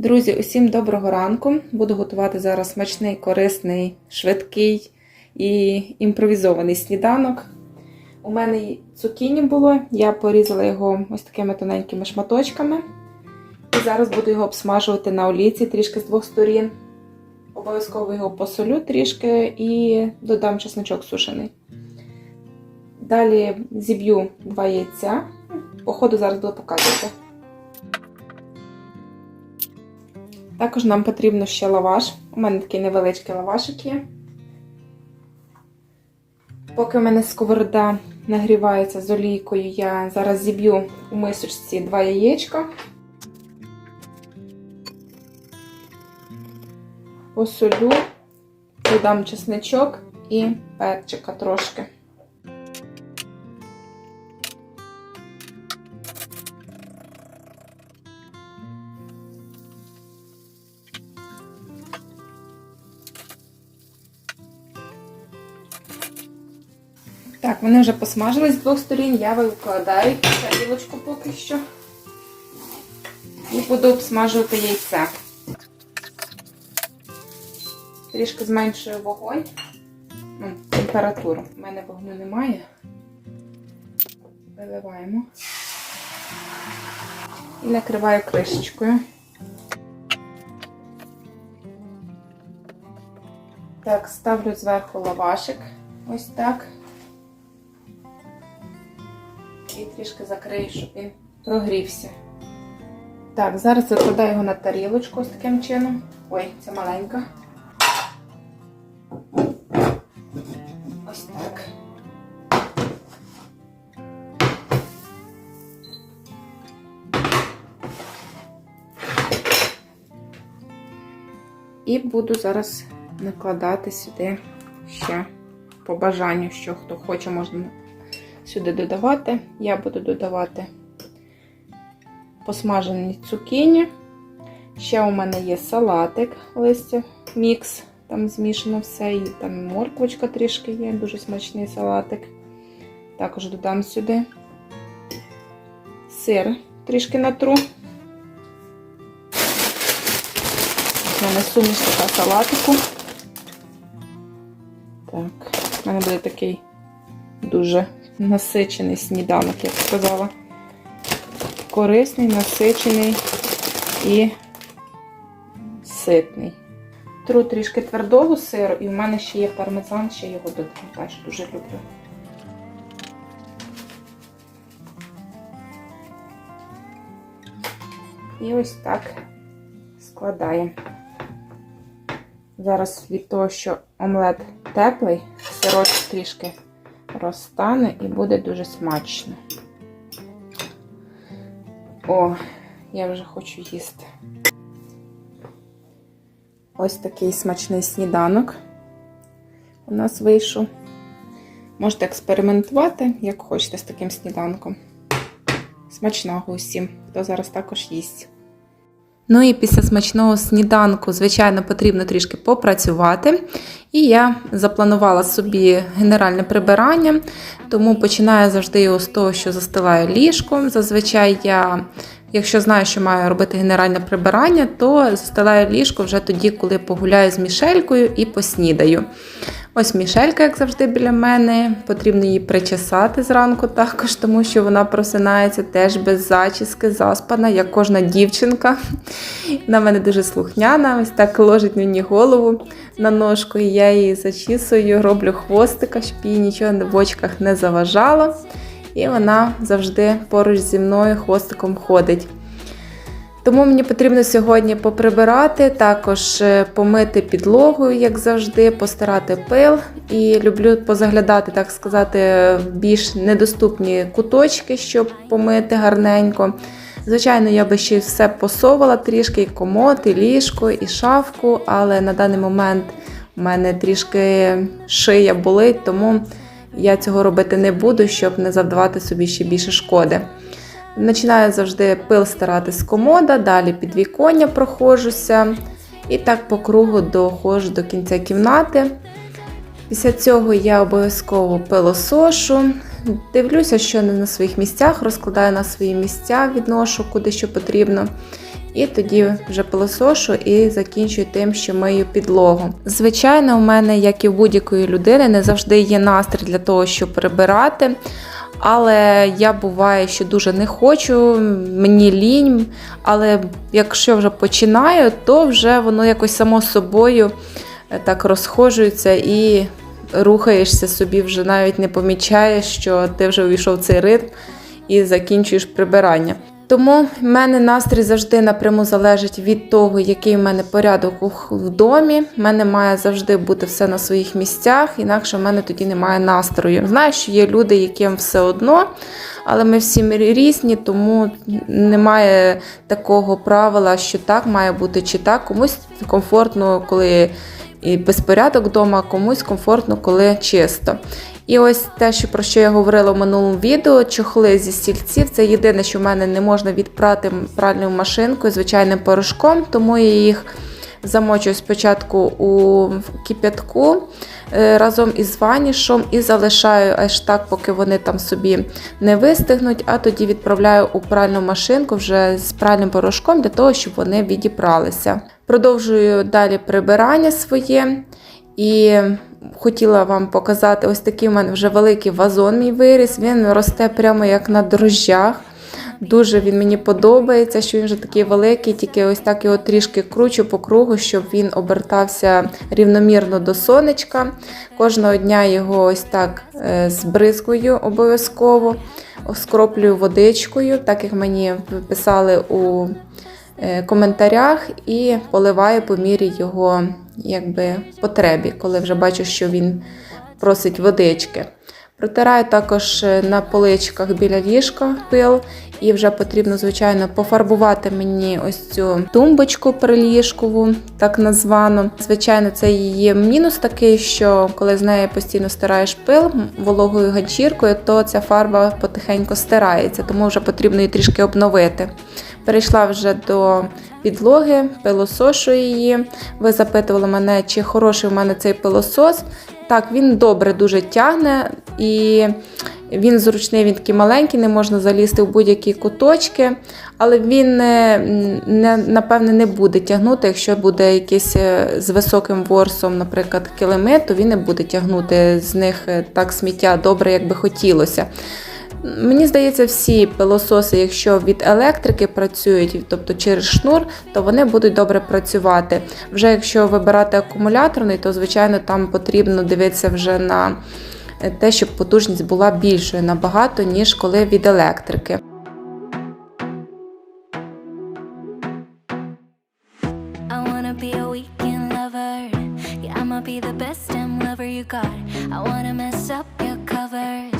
Друзі, усім доброго ранку. Буду готувати зараз смачний, корисний, швидкий і імпровізований сніданок. У мене цукіні було, я порізала його ось такими тоненькими шматочками. І зараз буду його обсмажувати на олійці трішки з двох сторін. Обов'язково його посолю трішки і додам чесночок сушений. Далі зіб'ю два яйця. По ходу зараз буду показувати. Також нам потрібно ще лаваш. У мене такий невеличкий лавашик є. Поки в мене сковорода нагрівається з олійкою, я зараз зіб'ю у мисочці два яєчка. Посолю, додам чесничок і перчика трошки. Вони вже посмажились з двох сторін, я викладаю тарілочку поки що. І буду обсмажувати яйце. Трішки зменшую вогонь. Ну, температуру. У мене вогню немає. Виливаємо. І накриваю кришечкою. Так, ставлю зверху лавашик. Ось так. І трішки закрию, щоб він прогрівся. Так, зараз викладаю його на тарілочку з таким чином. Ой, це маленька. Ось так. І буду зараз накладати сюди ще по бажанню, що хто хоче, можна сюди додавати. Я буду додавати посмажені цукіні. Ще у мене є салатик, листя, мікс, там змішано все, і там морквочка трішки є, дуже смачний салатик. Також додам сюди сир трішки натру. У мене суміш така салатику. Так, у мене буде такий дуже насичений сніданок, як сказала. Корисний, насичений і ситний. Тру трішки твердого сиру, і в мене ще є пармезан, ще його додам. Теж дуже люблю. І ось так складаємо. Зараз від того, що омлет теплий, сирочок трішки розтане і буде дуже смачно. О, я вже хочу їсти. Ось такий смачний сніданок у нас вийшов. Можете експериментувати, як хочете з таким сніданком. Смачного усім, хто зараз також їсть. Ну і після смачного сніданку, звичайно, потрібно трішки попрацювати. І я запланувала собі генеральне прибирання, тому починаю завжди з того, що застилаю ліжком. Зазвичай я, якщо знаю, що маю робити генеральне прибирання, то застилаю ліжко вже тоді, коли погуляю з мішелькою і поснідаю. Ось мішелька, як завжди, біля мене. Потрібно її причесати зранку також, тому що вона просинається теж без зачіски, заспана, як кожна дівчинка. В мене дуже слухняна, ось так ложить мені голову на ножку, і я її зачісую, роблю хвостика, щоб їй нічого в очках не заважало. І вона завжди поруч зі мною хвостиком ходить. Тому мені потрібно сьогодні поприбирати, також е, помити підлогу, як завжди, постирати пил. І люблю позаглядати, так сказати, в більш недоступні куточки, щоб помити гарненько. Звичайно, я би ще все посовувала трішки, і комод, і ліжко, і шафку, але на даний момент у мене трішки шия болить, тому я цього робити не буду, щоб не завдавати собі ще більше шкоди. Починаю завжди пил старати з комода, далі під віконня проходжуся. І так по кругу доходжу до кінця кімнати. Після цього я обов'язково пилосошу, дивлюся, що не на своїх місцях, розкладаю на свої місця, відношу куди що потрібно. І тоді вже пилосошу і закінчую тим, що мию підлогу. Звичайно, у мене, як і у будь-якої людини, не завжди є настрій для того, щоб прибирати. Але я буває, що дуже не хочу, мені лінь. Але якщо вже починаю, то вже воно якось само собою е, так розхожується і рухаєшся собі, вже навіть не помічаєш, що ти вже увійшов в цей ритм і закінчуєш прибирання. Тому в мене настрій завжди напряму залежить від того, який в мене порядок в домі. В мене має завжди бути все на своїх місцях, інакше в мене тоді немає настрою. Знаю, що є люди, яким все одно, але ми всі різні, тому немає такого правила, що так має бути чи так. Комусь комфортно, коли і безпорядок вдома, комусь комфортно, коли чисто. І ось те, що про що я говорила в минулому відео, чохли зі стільців. Це єдине, що в мене не можна відпрати пральною машинкою, звичайним порошком, тому я їх замочую спочатку у кип'ятку е, разом із ванішом і залишаю аж так, поки вони там собі не вистигнуть, а тоді відправляю у пральну машинку вже з пральним порошком для того, щоб вони відіпралися. Продовжую далі прибирання своє. І хотіла вам показати ось такий у мене вже великий вазон мій виріс. Він росте прямо як на дрожжах. Дуже він мені подобається, що він вже такий великий, тільки ось так його трішки кручу по кругу, щоб він обертався рівномірно до сонечка. Кожного дня його ось так е, збризкую обов'язково, скроплюю водичкою, так як мені писали у е, коментарях, і поливаю по мірі його якби, потребі, коли вже бачу, що він просить водички. Протираю також е, на поличках біля ліжка пил, і вже потрібно, звичайно, пофарбувати мені ось цю тумбочку приліжкову, так названу. Звичайно, це її мінус такий, що коли з нею постійно стираєш пил вологою ганчіркою, то ця фарба потихеньку стирається, тому вже потрібно її трішки обновити. Перейшла вже до підлоги, пилосошу її. Ви запитували мене, чи хороший у мене цей пилосос. Так, він добре дуже тягне і він зручний, він такий маленький, не можна залізти в будь-які куточки, але він не, напевне не буде тягнути. Якщо буде якийсь е, з високим ворсом, наприклад, килими, то він не буде тягнути з них е, так сміття добре, як би хотілося. Мені здається, всі пилососи, якщо від електрики працюють, тобто через шнур, то вони будуть добре працювати. Вже якщо вибирати акумуляторний, то звичайно там потрібно дивитися вже на те, щоб потужність була більшою набагато, ніж коли від електрики. I wanna mess up your covers.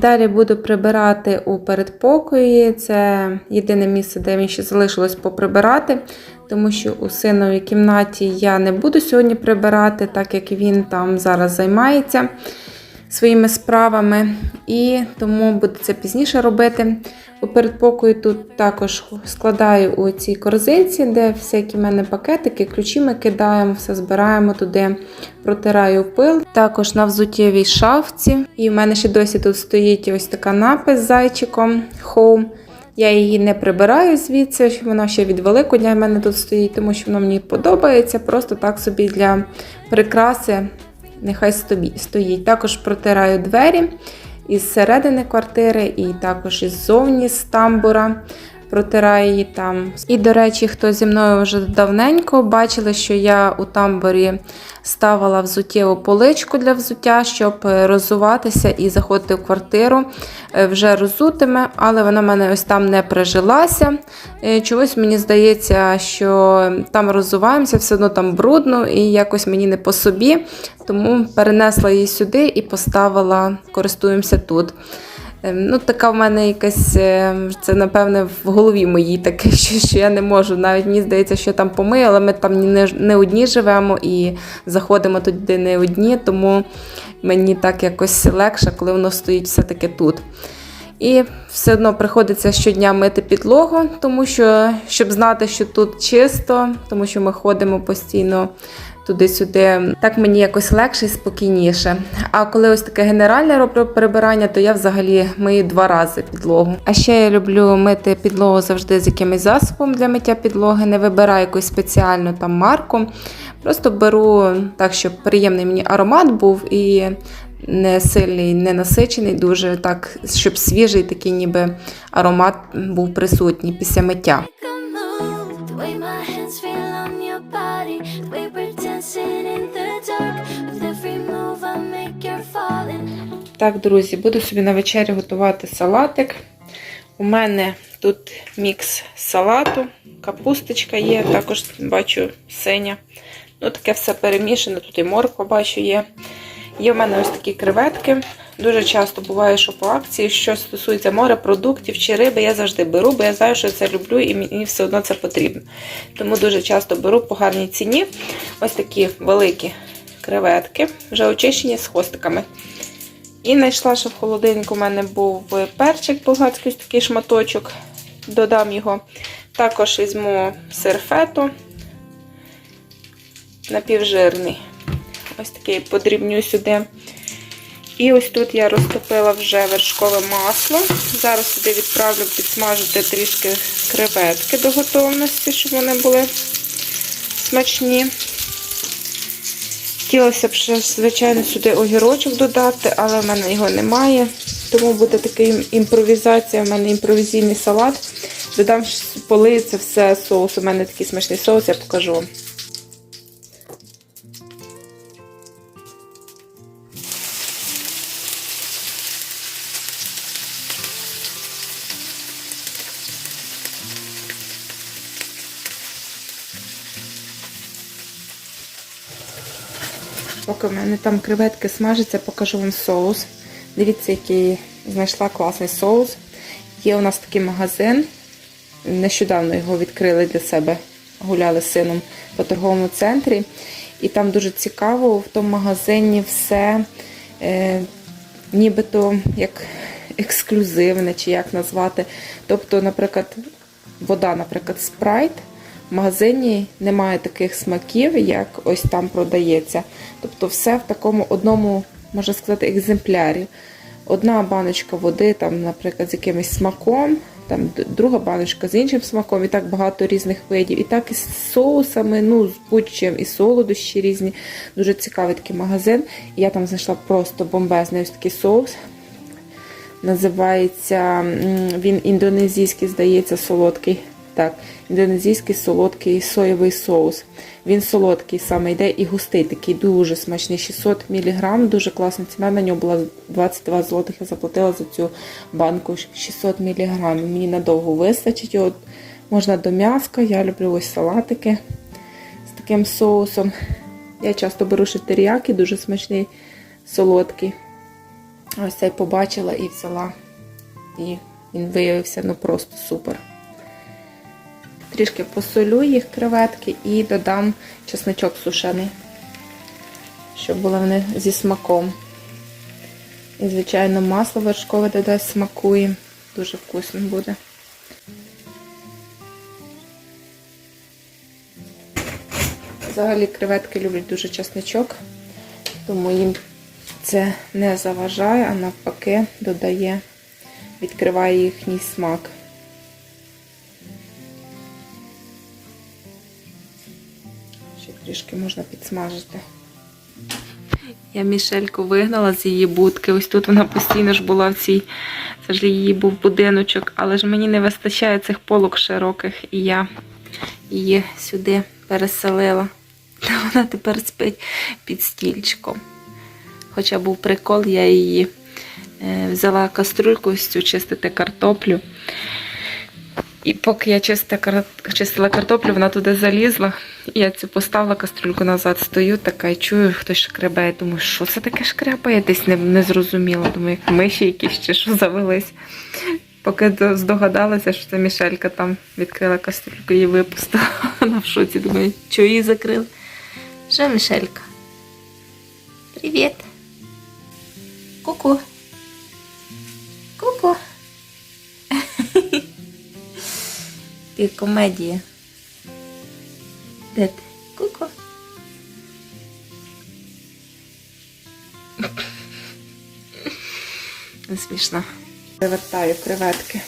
Далі буду прибирати у передпокої. Це єдине місце, де мені ще залишилось поприбирати, тому що у синовій кімнаті я не буду сьогодні прибирати, так як він там зараз займається своїми справами, і тому буду це пізніше робити. У передпокої тут також складаю у цій корзинці, де всякі в мене пакетики, ключі ми кидаємо, все збираємо туди, протираю пил. Також на взуттєвій шафці. І в мене ще досі тут стоїть ось така напис з зайчиком Home. Я її не прибираю звідси, вона ще від Великодня в мене тут стоїть, тому що воно мені подобається. Просто так собі для прикраси нехай стоїть. Також протираю двері із середини квартири, і також із зовні з тамбура. Протираю її там. І, до речі, хто зі мною вже давненько бачили, що я у тамбурі ставила взуттєву поличку для взуття, щоб е, роззуватися і заходити в квартиру е, вже розутиме, але вона в мене ось там не прижилася. Е, Чогось мені здається, що там роззуваємося, все одно там брудно і якось мені не по собі. Тому перенесла її сюди і поставила, користуємося тут. Ем, Ну, така в мене якась, е, це напевне в голові моїй таке, що, я не можу. Навіть мені здається, що я там помию, але ми там не одні живемо і заходимо туди не одні, тому мені так якось легше, коли воно стоїть все-таки тут. І все одно приходиться щодня мити підлогу, тому що, щоб знати, що тут чисто, тому що ми ходимо постійно туди-сюди. Так мені якось легше і спокійніше. А коли ось таке генеральне роблю прибирання, то я взагалі мию два рази підлогу. А ще я люблю мити підлогу завжди з якимось засобом для миття підлоги, не вибираю якусь спеціальну там марку. Просто беру так, щоб приємний мені аромат був і не сильний, не насичений, дуже так, щоб свіжий такий ніби аромат був присутній після миття. Так, друзі, буду собі на вечерю готувати салатик. У мене тут мікс салату, капусточка є, також бачу синя. Ну, таке все перемішане, тут і морква бачу є. Є в мене ось такі креветки. Дуже часто буває, що по акції, що стосується морепродуктів чи риби, я завжди беру, бо я знаю, що це люблю і мені все одно це потрібно. Тому дуже часто беру по гарній ціні. Ось такі великі креветки, вже очищені з хвостиками. І знайшла, що в холодильнику у мене був перчик болгарський, такий шматочок. Додам його. Також візьму сир фето напівжирний. Ось такий подрібню сюди. І ось тут я розтопила вже вершкове масло. Зараз сюди відправлю підсмажити трішки креветки до готовності, щоб вони були смачні. Хотілося б ще, звичайно, сюди огірочок додати, але в мене його немає. Тому буде така імпровізація, в мене імпровізійний салат. Додам полиці, все соус. У мене такий смачний соус, я покажу вам. Поки в мене там креветки смажаться, покажу вам соус. Дивіться, який знайшла класний соус. Є у нас такий магазин. Нещодавно його відкрили для себе. Гуляли з сином по торговому центрі. І там дуже цікаво, в тому магазині все е, нібито як ексклюзивне, чи як назвати. Тобто, наприклад, вода, наприклад, спрайт. В магазині немає таких смаків, як ось там продається. Тобто все в такому одному, можна сказати, екземплярі. Одна баночка води, там, наприклад, з якимось смаком, там друга баночка з іншим смаком, і так багато різних видів. І так і з соусами, ну, з будь-чим, і солодощі різні. Дуже цікавий такий магазин. І я там знайшла просто бомбезний ось такий соус. Називається він індонезійський, здається, солодкий. Так, індонезійський солодкий соєвий соус. Він солодкий саме йде і густий, такий дуже смачний. 600 мг, дуже класна ціна. На нього була 22 злотих. Я заплатила за цю банку 600 мг. Мені надовго вистачить. Його можна до м'яска. Я люблю ось салатики з таким соусом. Я часто беру ще теріяки, дуже смачний, солодкий. Ось цей побачила і взяла. І він виявився ну просто супер. Трішки посолю їх креветки і додам чесночок сушений, щоб були вони зі смаком. І, звичайно, масло вершкове додасть смакує. Дуже вкусно буде. Взагалі креветки люблять дуже чесничок, тому їм це не заважає, а навпаки додає, відкриває їхній смак. Трішки можна підсмажити. Я Мішельку вигнала з її будки. Ось тут вона постійно ж була в цій. Це ж її був будиночок, але ж мені не вистачає цих полок широких, і я її сюди переселила. Та вона тепер спить під стільчиком. Хоча був прикол, я її е, взяла каструльку ось цю чистити картоплю. І поки я чистила, чистила картоплю, вона туди залізла. І я цю поставила кастрюльку назад, стою така і чую, хтось шкребає. Думаю, що це таке шкребає? Десь не, не зрозуміла. Думаю, як миші якісь чи що завелись. Поки здогадалася, що це Мішелька там відкрила кастрюльку і випустила. Вона в шоці. Думаю, що її закрили? Що, Мішелька? Привіт. Ку-ку. Ку-ку. Ти комедія. Де ти? Ку-ку. Не смішно. Привертаю креветки.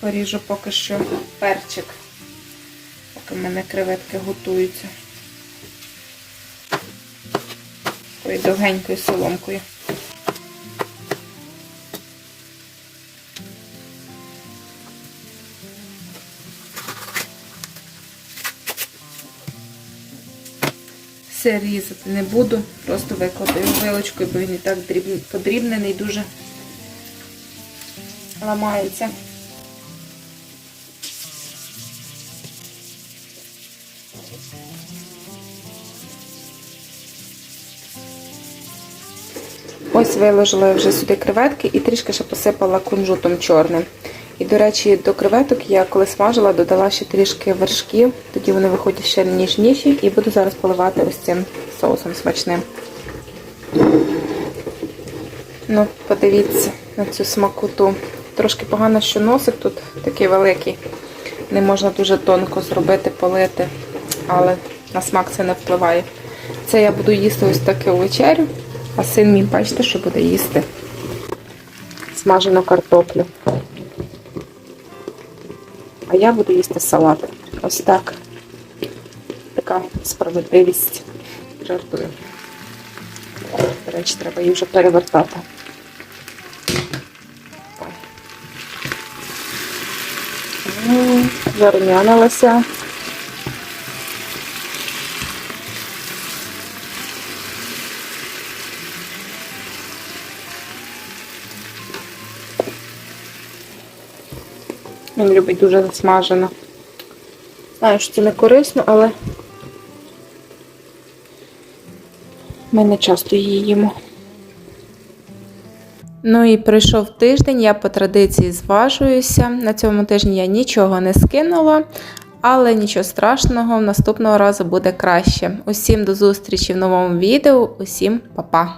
Поріжу поки що перчик, в мене креветки готуються. Такою довгенькою соломкою. Все різати не буду, просто викладаю вилочкою, бо він і так подрібнений дуже ламається. Ось виложила вже сюди креветки і трішки ще посипала кунжутом чорним. І, до речі, до креветок я коли смажила, додала ще трішки вершків, тоді вони виходять ще ніжніші, і буду зараз поливати ось цим соусом смачним. Ну, подивіться на цю смакоту. Трошки погано, що носик тут такий великий. Не можна дуже тонко зробити, полити, але на смак це не впливає. Це я буду їсти ось таке вечерю, а син мій, бачите, що буде їсти смажену картоплю. А я буду їсти салат. Ось так. Така справедливість. Жартую. До речі, треба її вже перевертати. Зарум'янилася. Він любить дуже засмажено. Знаю, що це не корисно, але ми не часто її їмо. Ну і пройшов тиждень, я по традиції зважуюся. На цьому тижні я нічого не скинула, але нічого страшного, наступного разу буде краще. Усім до зустрічі в новому відео, усім па-па!